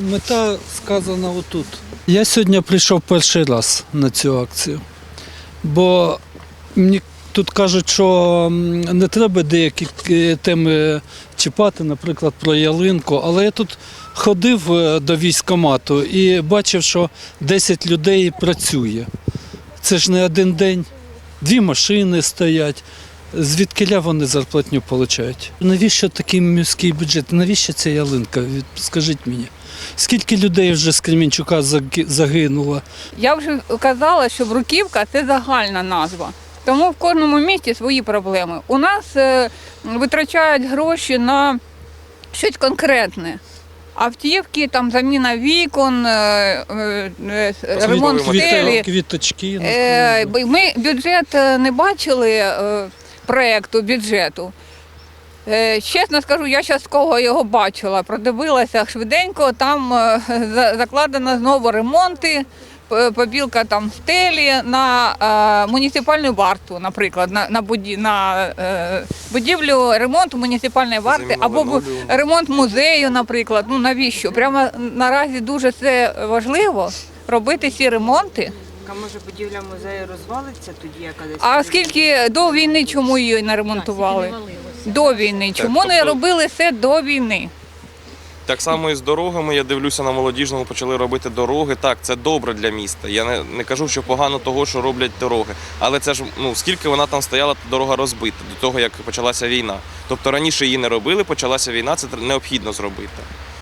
Мета сказана отут. Я сьогодні прийшов перший раз на цю акцію, бо мені тут кажуть, що не треба деякі е, теми чіпати, наприклад, про ялинку, але я тут ходив е, до військкомату і бачив, що 10 людей працює. Це ж не один день. Дві машини стоять. Звідкиля вони зарплатню отримують? Навіщо такий міський бюджет? Навіщо ця ялинка? Скажіть мені. Скільки людей вже з Кремінчука загинуло? Я вже казала, що Бруківка це загальна назва. Тому в кожному місті свої проблеми. У нас е, витрачають гроші на щось конкретне. Автівки, там заміна вікон, е, е, ремонт стелі. Квіточки. Ми бюджет не бачили проекту бюджету. Е, Чесно скажу, я частково його бачила, продивилася швиденько. Там е, закладено знову ремонти, побілка там стелі на е, муніципальну варту, наприклад, на, на, буді, на будівлю ремонту муніципальної варти або ремонт музею, наприклад. Ну навіщо? Прямо наразі дуже це важливо робити ці ремонти. А може будівля музею розвалиться тоді, яка десь. А скільки до війни чому її не ремонтували? До війни. Чому Так, не тобто- робили це до війни? Так само і з дорогами. Я дивлюся на молодіжному, почали робити дороги. Так, це добре для міста. Я не, не кажу, що погано того, що роблять дороги. Але це ж ну скільки вона там стояла, дорога розбита до того, як почалася війна. Тобто раніше її не робили, почалася війна, це необхідно зробити.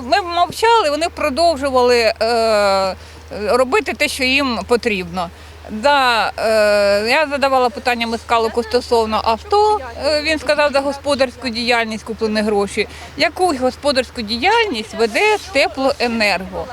Ми мовчали, вони продовжували е, робити те, що їм потрібно. Да, е, я задавала питання Мискалику стосовно авто. Е, він сказав за господарську діяльність куплені гроші. Яку господарську діяльність веде теплоенерго?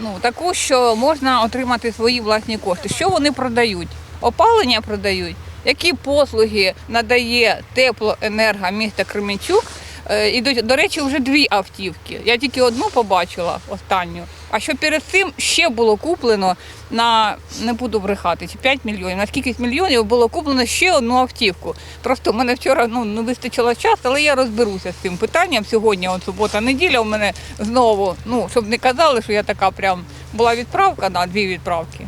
Ну, таку, що можна отримати свої власні кошти. Що вони продають? Опалення продають. Які послуги надає теплоенерго міста Кременчук? Е, І до, до речі, вже дві автівки. Я тільки одну побачила останню. А що перед цим ще було куплено на не буду брехати, чи 5 мільйонів. На скількись мільйонів було куплено ще одну автівку. Просто в мене вчора ну не вистачило часу, але я розберуся з цим питанням. Сьогодні, от субота, неділя, у мене знову, ну щоб не казали, що я така прям була відправка на дві відправки.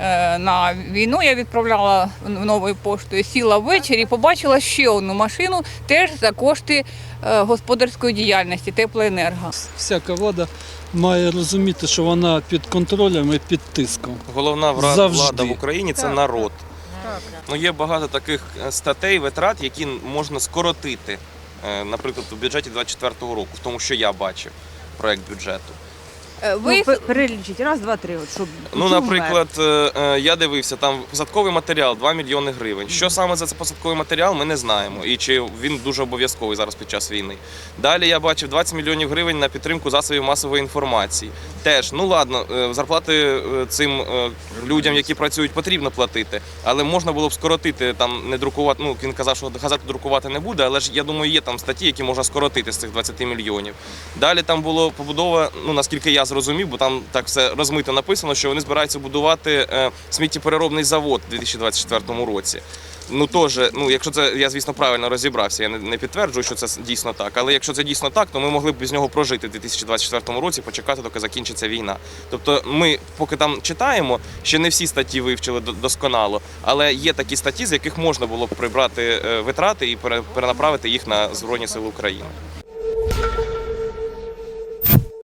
Е, На війну я відправляла в новою поштою, сіла ввечері, побачила ще одну машину, теж за кошти е, господарської діяльності, теплоенерго. Всяка влада має розуміти, що вона під контролем і під тиском. Головна Завжди. влада в Україні це народ. Ну є багато таких е, статей, витрат, які можна скоротити. Наприклад, у бюджеті 24-го року, в тому, що я бачив проект бюджету. Е, Ну, Ви пе- перелічить раз, два, три. От, щоб Ну, наприклад, е, е, я дивився, там посадковий матеріал 2 мільйони гривень. Що саме за це посадковий матеріал, ми не знаємо. І чи він дуже обов'язковий зараз під час війни. Далі я бачив 20 мільйонів гривень на підтримку засобів масової інформації. Теж, ну ладно, е, зарплати е, цим е, людям, які працюють, потрібно платити, але можна було б скоротити там, не друкувати. Ну він казав, що газету друкувати не буде, але ж я думаю, є там статті, які можна скоротити з цих 20 мільйонів. Далі там було побудова, ну наскільки я зрозумів, бо там так все розмито написано, що вони збираються будувати сміттєпереробний завод у 2024 році. Ну теж, ну якщо це я звісно правильно розібрався, я не, не підтверджую, що це дійсно так. Але якщо це дійсно так, то ми могли б без нього прожити в 2024 році, почекати, доки закінчиться війна. Тобто, ми поки там читаємо, ще не всі статті вивчили до- досконало, але є такі статті, з яких можна було б прибрати е, витрати і пере- перенаправити їх на Збройні Сили України.